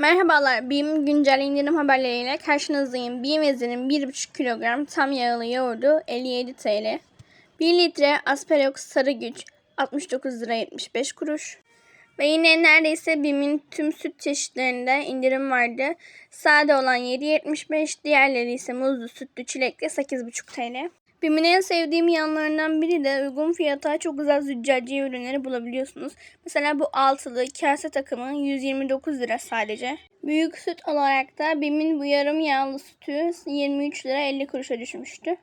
Merhabalar, BİM güncel indirim haberleriyle karşınızdayım. BİM Ezi'nin 1,5 kilogram tam yağlı yoğurdu 57 TL. 1 litre Asperox sarı güç 69 lira 75 kuruş. Ve yine neredeyse BİM'in tüm süt çeşitlerinde indirim vardı. Sade olan 7.75, diğerleri ise muzlu, sütlü, çilekli 8,5 TL. BİM'in en sevdiğim yanlarından biri de uygun fiyata çok güzel züccaciye ürünleri bulabiliyorsunuz. Mesela bu altılı kase takımı 129 lira sadece. Büyük süt olarak da BİM'in bu yarım yağlı sütü 23 lira 50 kuruşa düşmüştü.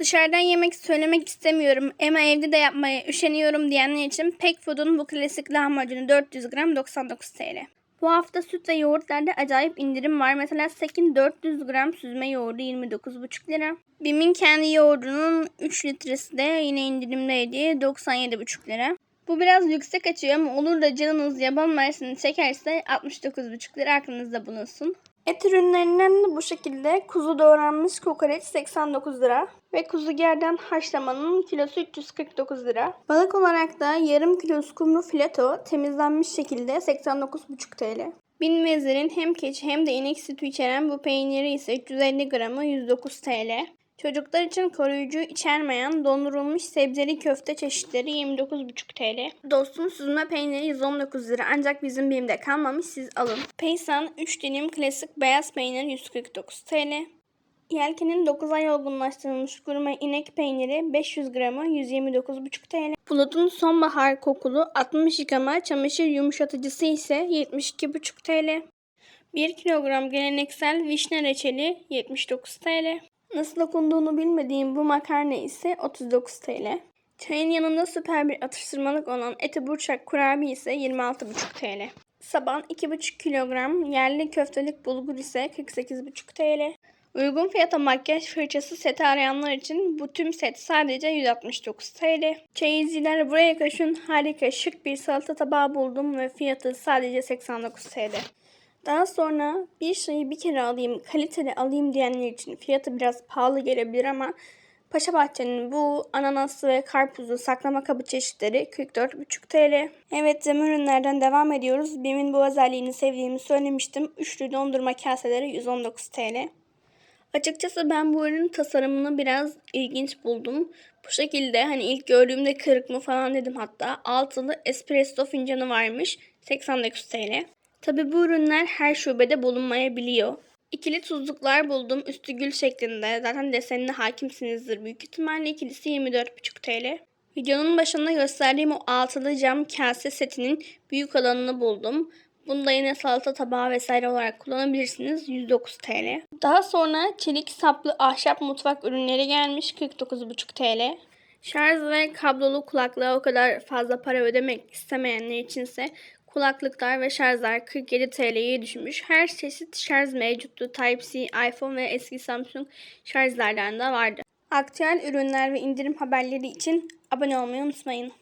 Dışarıdan yemek söylemek istemiyorum ama evde de yapmaya üşeniyorum diyenler için Pek Food'un bu klasik lahmacunu 400 gram 99 TL. Bu hafta süt ve yoğurtlarda acayip indirim var. Mesela Sekin 400 gram süzme yoğurdu 29,5 lira. Bim'in kendi yoğurdunun 3 litresi de yine indirimdeydi 97,5 lira. Bu biraz yüksek açıyor ama olur da canınız yaban mersini çekerse 69,5 lira aklınızda bulunsun. Et ürünlerinden de bu şekilde kuzu doğranmış kokoreç 89 lira ve kuzu gerdan haşlamanın kilosu 349 lira. Balık olarak da yarım kilo skumru fileto temizlenmiş şekilde 89,5 TL. Bin Vezir'in hem keçi hem de inek sütü içeren bu peyniri ise 350 gramı 109 TL. Çocuklar için koruyucu içermeyen dondurulmuş sebzeli köfte çeşitleri 29,5 TL. Dostum süzme peyniri 119 lira ancak bizim BİM'de kalmamış siz alın. Peysan 3 dilim klasik beyaz peynir 149 TL. Yelkenin 9 ay olgunlaştırılmış gurme inek peyniri 500 gramı 129,5 TL. Bulut'un sonbahar kokulu 60 yıkama çamaşır yumuşatıcısı ise 72,5 TL. 1 kilogram geleneksel vişne reçeli 79 TL. Nasıl okunduğunu bilmediğim bu makarna ise 39 TL. Çayın yanında süper bir atıştırmalık olan eti burçak kurabiye ise 26,5 TL. Saban 2,5 kilogram yerli köftelik bulgur ise 48,5 TL. Uygun fiyata makyaj fırçası seti arayanlar için bu tüm set sadece 169 TL. Çeyizciler buraya kaşın harika şık bir salata tabağı buldum ve fiyatı sadece 89 TL. Daha sonra bir şeyi bir kere alayım, kaliteli alayım diyenler için fiyatı biraz pahalı gelebilir ama Paşa Bahçe'nin bu ananaslı ve karpuzlu saklama kabı çeşitleri 44,5 TL. Evet cam ürünlerden devam ediyoruz. BİM'in bu özelliğini sevdiğimi söylemiştim. Üçlü dondurma kaseleri 119 TL. Açıkçası ben bu ürünün tasarımını biraz ilginç buldum. Bu şekilde hani ilk gördüğümde kırık mı falan dedim hatta. Altılı espresso fincanı varmış. 89 TL. Tabi bu ürünler her şubede bulunmayabiliyor. İkili tuzluklar buldum. Üstü gül şeklinde. Zaten desenine hakimsinizdir büyük ihtimalle. ikilisi 24,5 TL. Videonun başında gösterdiğim o altılı cam kase setinin büyük olanını buldum. Bunu yine salata tabağı vesaire olarak kullanabilirsiniz. 109 TL. Daha sonra çelik saplı ahşap mutfak ürünleri gelmiş. 49,5 TL. Şarj ve kablolu kulaklığa o kadar fazla para ödemek istemeyenler içinse kulaklıklar ve şarjlar 47 TL'ye düşmüş. Her çeşit şarj mevcuttu. Type-C, iPhone ve eski Samsung şarjlardan da vardı. Aktüel ürünler ve indirim haberleri için abone olmayı unutmayın.